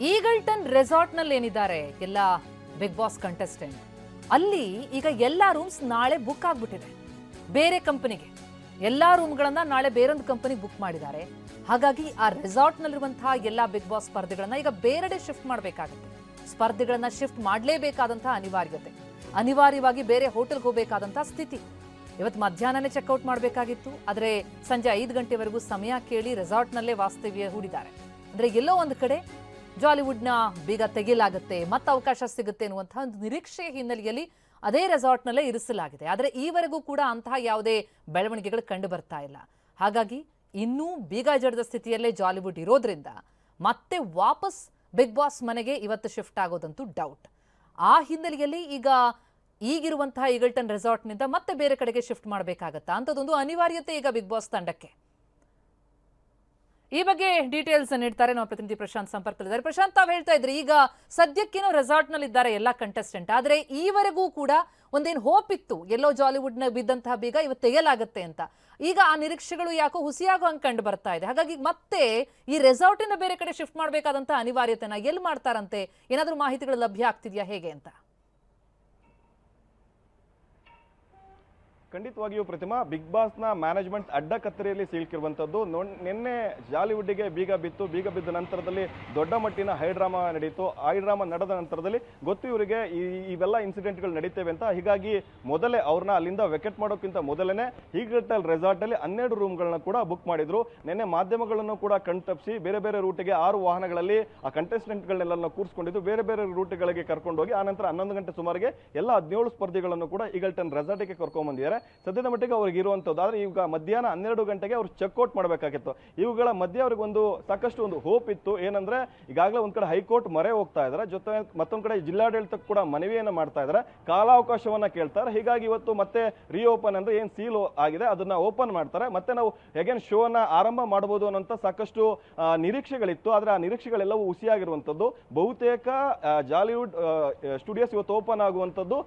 Eagleton ರೆಸಾರ್ಟ್ನಲ್ಲಿ ಏನಿದ್ದಾರೆ ಎಲ್ಲ ಬಿಗ್ ಬಾಸ್ ಕಂಟೆಸ್ಟೆಂಟ್. ಅಲ್ಲಿ ಈಗ ಎಲ್ಲಾ ರೂಮ್ಸ್ ನಾಳೆ ಬುಕ್ ಆಗ್ಬಿಟ್ಟಿದೆ. ಬೇರೆ ಕಂಪನಿಗೆ. ಎಲ್ಲಾ ರೂಮ್ಗಳನ್ನ ನಾಳೆ ಬೇರೊಂದು ಕಂಪನಿ ಬುಕ್ ಮಾಡಿದ್ದಾರೆ. ಹಾಗಾಗಿ ಆ ರೆಸಾರ್ಟ್ ನಲ್ಲಿರುವಂತಹ ಎಲ್ಲಾ ಬಿಗ್ ಬಾಸ್ ಸ್ಪರ್ಧೆಗಳನ್ನ ಈಗ ಬೇರೆಡೆ ಶಿಫ್ಟ್ ಮಾಡಬೇಕಾಗುತ್ತೆ. ಸ್ಪರ್ಧೆಗಳನ್ನ ಶಿಫ್ಟ್ ಮಾಡಲೇಬೇಕಾದಂತಹ ಅನಿವಾರ್ಯತೆ. ಅನಿವಾರ್ಯವಾಗಿ ಬೇರೆ ಹೋಟೆಲ್ಗೆ ಹೋಗಬೇಕಾದಂತಹ ಸ್ಥಿತಿ. ಇವತ್ತು ಮಧ್ಯಾಹ್ನನೇ ಚೆಕ್ಔಟ್ ಮಾಡಬೇಕಾಗಿತ್ತು. ಆದರೆ ಸಂಜೆ ಐದು ಗಂಟೆವರೆಗೂ ಸಮಯ ಕೇಳಿ ರೆಸಾರ್ಟ್ನಲ್ಲೇ ವಾಸ್ತವ್ಯ ಹೂಡಿದ್ದಾರೆ. ಅಂದರೆ ಎಲ್ಲೋ ಒಂದು ಕಡೆ ಜಾಲಿವುಡ್ನ ಬೀಗ ತೆಗೆಯಲಾಗುತ್ತೆ, ಮತ್ತೆ ಅವಕಾಶ ಸಿಗುತ್ತೆ ಅನ್ನುವಂತಹ ಒಂದು ನಿರೀಕ್ಷೆಯ ಹಿನ್ನೆಲೆಯಲ್ಲಿ ಅದೇ ರೆಸಾರ್ಟ್ನಲ್ಲೇ ಇರಿಸಲಾಗಿದೆ. ಆದರೆ ಈವರೆಗೂ ಕೂಡ ಅಂತಹ ಯಾವುದೇ ಬೆಳವಣಿಗೆಗಳು ಕಂಡು ಬರ್ತಾ ಇಲ್ಲ. ಹಾಗಾಗಿ ಇನ್ನೂ ಬೀಗ ಜಡದ ಸ್ಥಿತಿಯಲ್ಲೇ ಜಾಲಿವುಡ್ ಇರೋದ್ರಿಂದ ಮತ್ತೆ ವಾಪಸ್ ಬಿಗ್ ಬಾಸ್ ಮನೆಗೆ ಇವತ್ತು ಶಿಫ್ಟ್ ಆಗೋದಂತೂ ಡೌಟ್. ಆ ಹಿನ್ನೆಲೆಯಲ್ಲಿ ಈಗ ಈಗಿರುವಂತಹ ಈಗಲ್ಟನ್ ರೆಸಾರ್ಟ್ನಿಂದ ಮತ್ತೆ ಬೇರೆ ಕಡೆಗೆ ಶಿಫ್ಟ್ ಮಾಡಬೇಕಾಗತ್ತಾ? ಅಂಥದ್ದೊಂದು ಅನಿವಾರ್ಯತೆ ಈಗ ಬಿಗ್ ಬಾಸ್ ತಂಡಕ್ಕೆ. ಈ ಬಗ್ಗೆ ಡೀಟೇಲ್ಸ್ ನೀಡ್ತಾರೆ ನಮ್ಮ ಪ್ರತಿನಿಧಿ ಪ್ರಶಾಂತ್ ಸಂಪರ್ಕದಲ್ಲಿದ್ದಾರೆ. ಪ್ರಶಾಂತ್, ತಾವ್ ಹೇಳ್ತಾ ಇದ್ರಿ, ಈಗ ಸದ್ಯಕ್ಕೇನೋ ರೆಸಾರ್ಟ್ನಲ್ಲಿ ಇದ್ದಾರೆ ಎಲ್ಲ ಕಂಟೆಸ್ಟೆಂಟ್ ಆದ್ರೆ ಈವರೆಗೂ ಕೂಡ ಒಂದೇನ್ ಹೋಪ್ ಇತ್ತು, ಎಲ್ಲೋ ಜಾಲಿವುಡ್ನ ಬಿದ್ದಂತಹ ಬೀಗ ಇವತ್ತು ತೆಗೆಯಲಾಗುತ್ತೆ ಅಂತ. ಈಗ ಆ ನಿರೀಕ್ಷೆಗಳು ಯಾಕೋ ಹುಸಿಯಾಗೋ ಹಂಗೆ ಕಂಡು ಬರ್ತಾ ಇದೆ. ಹಾಗಾಗಿ ಮತ್ತೆ ಈ ರೆಸಾರ್ಟ್ ಇಂದ ಬೇರೆ ಕಡೆ ಶಿಫ್ಟ್ ಮಾಡಬೇಕಾದಂತಹ ಅನಿವಾರ್ಯತೆನ ಎಲ್ಲಿ ಮಾಡ್ತಾರಂತೆ? ಏನಾದ್ರೂ ಮಾಹಿತಿಗಳು ಲಭ್ಯ ಆಗ್ತಿದ್ಯಾ ಹೇಗೆ ಅಂತ? ಖಂಡಿತವಾಗಿಯೂ ಪ್ರತಿಮಾ, ಬಿಗ್ ಬಾಸ್ನ ಮ್ಯಾನೇಜ್ಮೆಂಟ್ ಅಡ್ಡ ಕತ್ತರಿಯಲ್ಲಿ ಸಿಲುಕಿರುವಂತದ್ದು ನಿನ್ನೆ ಜಾಲಿವುಡ್ಡಿಗೆ ಬೀಗ ಬಿತ್ತು, ಬೀಗ ಬಿದ್ದ ನಂತರದಲ್ಲಿ ದೊಡ್ಡ ಮಟ್ಟಿನ ಹೈಡ್ರಾಮಾ ನಡೆಯಿತು ಹೈಡ್ರಾಮಾ ನಡೆದ ನಂತರದಲ್ಲಿ ಗೊತ್ತು ಇವರಿಗೆ ಇವೆಲ್ಲ ಇನ್ಸಿಡೆಂಟ್ಗಳು ನಡೀತೇವೆ ಅಂತ. ಹೀಗಾಗಿ ಮೊದಲೇ ಅವ್ರನ್ನ ಅಲ್ಲಿಂದ ವೆಕೆಟ್ ಮಾಡೋಕ್ಕಿಂತ ಮೊದಲೇ ಹೀಗಟಲ್ ರೆಸಾರ್ಟ್ ಅಲ್ಲಿ ಹನ್ನೆರಡು ರೂಮ್ಗಳನ್ನ ಕೂಡ ಬುಕ್ ಮಾಡಿದ್ರು. ನಿನ್ನೆ ಮಾಧ್ಯಮಗಳನ್ನು ಕೂಡ ಕಣ್ತಪ್ಪಿಸಿ ಬೇರೆ ಬೇರೆ ರೂಟಿಗೆ ಆರು ವಾಹನಗಳಲ್ಲಿ ಆ ಕಂಟೆಸ್ಟೆಂಟ್ಗಳನ್ನೆಲ್ಲ ಕೂರಿಸ್ಕೊಂಡಿದ್ದು, ಬೇರೆ ಬೇರೆ ರೂಟ್ಗಳಿಗೆ ಕರ್ಕೊಂಡೋಗಿ ಆನಂತರ ಹನ್ನೊಂದು ಗಂಟೆ ಸುಮಾರಿಗೆ ಎಲ್ಲ ಹದಿನೇಳು ಸ್ಪರ್ಧಿಗಳನ್ನು ಕೂಡ ಈಗಲ್ಟನ್ ರೆಸಾರ್ಟ್ಗೆ ಕರ್ಕೊಂಡ್ ಬಂದಿದ್ದಾರೆ ಸದ್ಯದ ಮಟ್ಟಿಗೆ ಅವ್ರಿಗೆ ಇರುವಂಥದ್ದು ಆದರೆ ಈಗ ಮಧ್ಯಾಹ್ನ ಹನ್ನೆರಡು ಗಂಟೆಗೆ ಅವ್ರು ಚೆಕ್ಔಟ್ ಮಾಡಬೇಕಾಗಿತ್ತು. ಇವುಗಳ ಮಧ್ಯೆ ಅವ್ರಿಗೆ ಒಂದು ಸಾಕಷ್ಟು ಒಂದು ಹೋಪ್ ಇತ್ತು. ಏನಂದ್ರೆ ಈಗಾಗಲೇ ಒಂದು ಕಡೆ ಹೈಕೋರ್ಟ್ ಮೊರೆ ಹೋಗ್ತಾ ಇದ್ದಾರೆ ಜೊತೆ ಮತ್ತೊಂದು ಕಡೆ ಜಿಲ್ಲಾಡಳಿತಕ್ಕೆ ಕೂಡ ಮನವಿಯನ್ನು ಮಾಡ್ತಾ ಇದ್ದಾರೆ ಕಾಲಾವಕಾಶವನ್ನ ಕೇಳ್ತಾರೆ. ಹೀಗಾಗಿ ಇವತ್ತು ಮತ್ತೆ ರೀಓಪನ್ ಅಂದ್ರೆ ಏನು ಸೀಲ್ ಆಗಿದೆ ಅದನ್ನ ಓಪನ್ ಮಾಡ್ತಾರೆ. ಮತ್ತೆ ನಾವು ಹೇಗೇನ್ ಶೋನ ಆರಂಭ ಮಾಡಬಹುದು ಅನ್ನೋಂಥ ಸಾಕಷ್ಟು ನಿರೀಕ್ಷೆಗಳಿತ್ತು. ಆದ್ರೆ ಆ ನಿರೀಕ್ಷೆಗಳೆಲ್ಲವೂ ಹುಸಿಯಾಗಿರುವಂಥದ್ದು ಬಹುತೇಕ ಜಾಲಿವುಡ್ ಸ್ಟುಡಿಯೋಸ್ ಇವತ್ತು ಓಪನ್ ಆಗುವಂತದ್ದು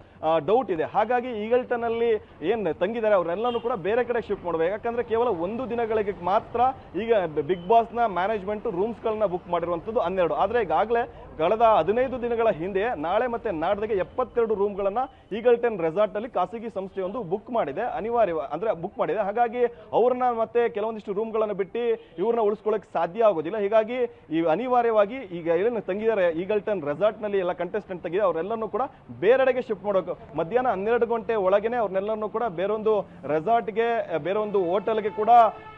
ಡೌಟ್ ಇದೆ. ಹಾಗಾಗಿ ಈಗಲ್ಟನಲ್ಲಿ ಏನ್ ತಂಗಿದ್ದಾರೆ ಅವರೆಲ್ಲನೂ ಕೂಡ ಬೇರೆ ಕಡೆ ಶಿಫ್ಟ್ ಮಾಡಬೇಕು ಯಾಕಂದ್ರೆ ಕೇವಲ ಒಂದು ದಿನಗಳಿಗೆ ಮಾತ್ರ ಈಗ ಬಿಗ್ ಬಾಸ್ನ ಮ್ಯಾನೇಜ್ಮೆಂಟ್ ರೂಮ್ಸ್ ಗಳನ್ನ ಬುಕ್ ಮಾಡಿರುವಂಥದ್ದು ಹನ್ನೆರಡು. ಆದರೆ ಈಗಾಗಲೇ ಕಳೆದ ಹದಿನೈದು ದಿನಗಳ ಹಿಂದೆ ನಾಳೆ ಮತ್ತೆ ನಾಡ್ದಿಗೆ ಎಪ್ಪತ್ತೆರಡು ರೂಮ್ಗಳನ್ನ ಈಗಲ್ಟನ್ ರೆಸಾರ್ಟ್ ಅಲ್ಲಿ ಖಾಸಗಿ ಸಂಸ್ಥೆಯೊಂದು ಬುಕ್ ಮಾಡಿದೆ. ಅನಿವಾರ್ಯ ಅಂದ್ರೆ ಬುಕ್ ಮಾಡಿದೆ. ಹಾಗಾಗಿ ಅವ್ರನ್ನ ಮತ್ತೆ ಕೆಲವೊಂದಿಷ್ಟು ರೂಮ್ಗಳನ್ನು ಬಿಟ್ಟು ಇವ್ರನ್ನ ಉಳಿಸ್ಕೊಳ್ಳೋಕೆ ಸಾಧ್ಯ ಆಗೋದಿಲ್ಲ. ಹೀಗಾಗಿ ಈ ಅನಿವಾರ್ಯವಾಗಿ ಈಗ ಏನು ತಂಗಿದ್ದಾರೆ ಈಗಲ್ಟನ್ ರೆಸಾರ್ಟ್ನಲ್ಲಿ ಎಲ್ಲ ಕಂಟೆಸ್ಟೆಂಟ್ ತೆಗಿದೆ ಅವರೆಲ್ಲರನ್ನೂ ಕೂಡ ಬೇರೆಡೆಗೆ ಶಿಫ್ಟ್ ಮಾಡೋಕೆ ಮಧ್ಯಾಹ್ನ ಹನ್ನೆರಡು ಗಂಟೆ ಒಳಗೇನೆ ಅವ್ರನ್ನೆಲ್ಲರನ್ನೂ ಕೂಡ ಬೇರೊಂದು ರೆಸಾರ್ಟ್ಗೆ, ಬೇರೊಂದು ಹೋಟೆಲ್ಗೆ ಕೂಡ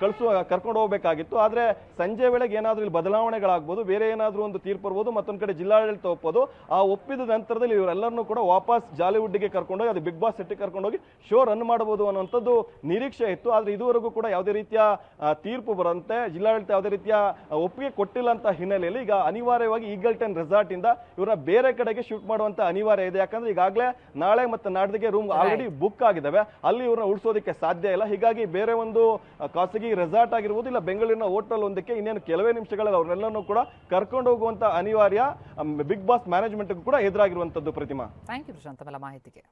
ಕಳಿಸುವ ಕರ್ಕೊಂಡು ಹೋಗಬೇಕಾಗಿತ್ತು. ಆದ್ರೆ ಸಂಜೆ ವೇಳೆಗೆ ಏನಾದ್ರೂ ಇಲ್ಲಿ ಬದಲಾವಣೆಗಳಾಗ್ಬೋದು, ಬೇರೆ ಏನಾದರೂ ಒಂದು ತೀರ್ಪು ಬರ್ಬೋದು, ಮತ್ತೊಂದು ಕಡೆ ಜಿಲ್ಲಾಡಳಿತ ಒಪ್ಪೋದು. ಆ ಒಪ್ಪಿದ ನಂತರದಲ್ಲಿ ಇವರೆಲ್ಲರನ್ನೂ ಕೂಡ ವಾಪಸ್ ಜಾಲಿವುಡ್ಗೆ ಕರ್ಕೊಂಡೋಗಿ ಅದು ಬಿಗ್ ಬಾಸ್ ಸೆಟ್ಗೆ ಕರ್ಕೊಂಡೋಗಿ ಶೋ ರನ್ ಮಾಡಬಹುದು ಅನ್ನುವಂಥದ್ದು ನಿರೀಕ್ಷೆ ಇತ್ತು. ಆದ್ರೆ ಇದುವರೆಗೂ ಕೂಡ ಯಾವುದೇ ರೀತಿಯ ತೀರ್ಪು ಬರಂತೆ. ಜಿಲ್ಲಾಡಳಿತ ಯಾವುದೇ ರೀತಿಯ ಒಪ್ಪಿಗೆ ಕೊಟ್ಟಿಲ್ಲ ಅಂತ ಹಿನ್ನೆಲೆಯಲ್ಲಿ ಈಗ ಅನಿವಾರ್ಯವಾಗಿ ಈಗಲ್ಟನ್ ರೆಸಾರ್ಟ್ ಇಂದ ಇವರನ್ನ ಬೇರೆ ಕಡೆಗೆ ಶೂಟ್ ಮಾಡುವಂತ ಅನಿವಾರ್ಯ ಇದೆ. ಯಾಕಂದ್ರೆ ಈಗಾಗಲೇ ನಾಳೆ ಮತ್ತೆ ನಾಡ್ದಿಗೆ ರೂಮ್ ಆಲ್ರೆಡಿ ಬುಕ್ ಆಗಿದ್ದಾವೆ. ಅಲ್ಲಿ ಇವ್ರನ್ನ ಉಳಿಸೋದಕ್ಕೆ ಸಾಧ್ಯ ಇಲ್ಲ. ಹೀಗಾಗಿ ಬೇರೆ ಒಂದು ಖಾಸಗಿ ರೆಸಾರ್ಟ್ ಆಗಿರ್ಬೋದು ಇಲ್ಲ ಬೆಂಗಳೂರಿನ ಹೋಟೆಲ್ ಒಂದಕ್ಕೆ ಇನ್ನೇನು ಕೆಲವೇ ನಿಮಿಷಗಳಲ್ಲಿ ಅವರೆಲ್ಲರನ್ನೂ ಕೂಡ ಕರ್ಕೊಂಡು ಹೋಗುವಂತ ಅನಿವಾರ್ಯ ಬಿಗ್ ಬಾಸ್ ಮ್ಯಾನೇಜ್ಮೆಂಟ್ ಕೂಡ ಎದುರಾಗಿರುವಂತದ್ದು ಪ್ರತಿಮಾ. ಥ್ಯಾಂಕ್ ಯು ಪ್ರಶಾಂತ್ ಮಾಹಿತಿಗೆ.